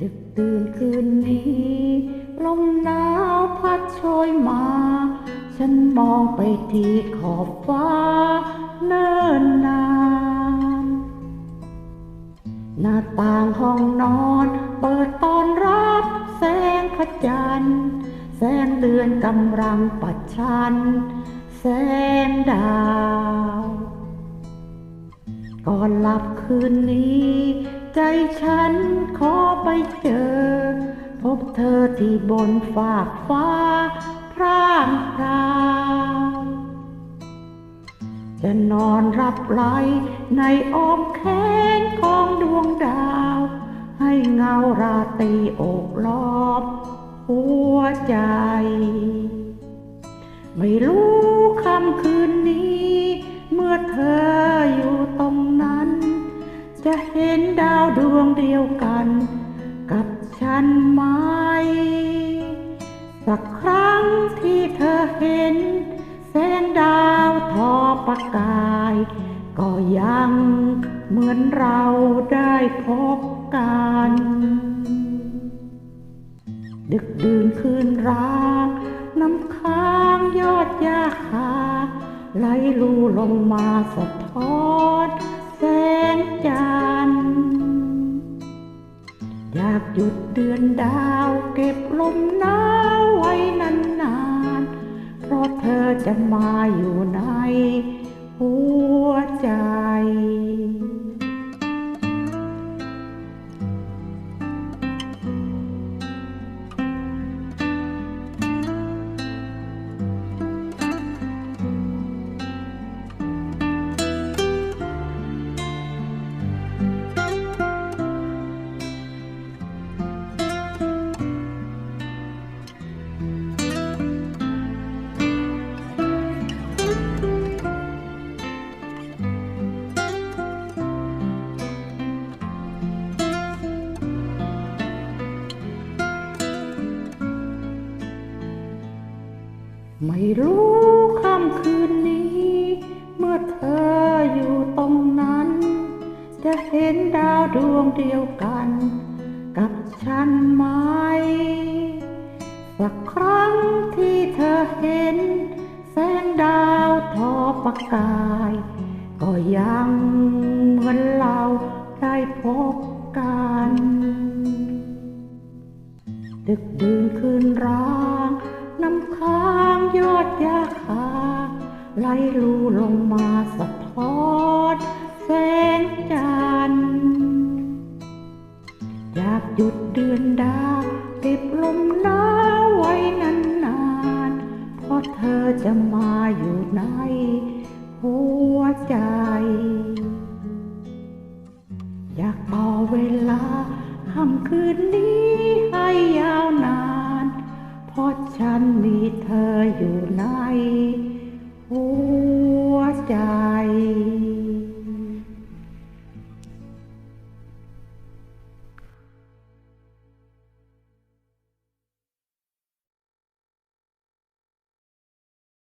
ดึกตื่นคืนนี้ ลมหนาวพัดโชยมา ฉันมองไปที่ขอบฟ้าเนิ่นนาน หน้าต่างห้องนอน เปิดตอนรับแสงพระจันทร์แสงเดือนกำลังปัดชัน แสงดาวก่อนหลับคืนนี้ ใจฉันขอ ไปเจอ พบเธอที่บนฟากฟ้า พร่างพราวจะนอนรับไหลในอ้อมแขนของดวงดาว ให้เงาราตรีโอบล้อมหัวใจ ไม่รู้คำคืนนี้ เมื่อเธออยู่ตรงนั้น จะเห็นดาวดวงเดียวกัน กับฉันไหม สักครั้งที่เธอเห็น แสงดาวทอประกาย ก็ยังเหมือนเราได้พบกัน ดึกดื่นคืนรักน้ำค้างยอดยาคาไหลลูลงมาสะท้อนแสงจั หยุดเดือนดาวเก็บลมหนาวไว้นานๆ เพราะเธอจะมาอยู่ในหัว ไม่รู้ค่ำคืนนี้ เมื่อเธออยู่ตรงนั้น จะเห็นดาวดวงเดียวกัน กับฉันไหม สักครั้งที่เธอเห็น แสงดาวทอประกาย ก็ยังเหมือนเราได้พบกัน ดึกดื่นคืนร้าง น้ำค้างยอดยาคาไหลลูลงมาสะท้อนแสงจันทร์อยากหยุดเดือนดาวเก็บลมหนาวไว้นานๆเพราะเธอจะมาอยู่ในหัวใจ อยากต่อเวลาค่ำคืนนี้ you.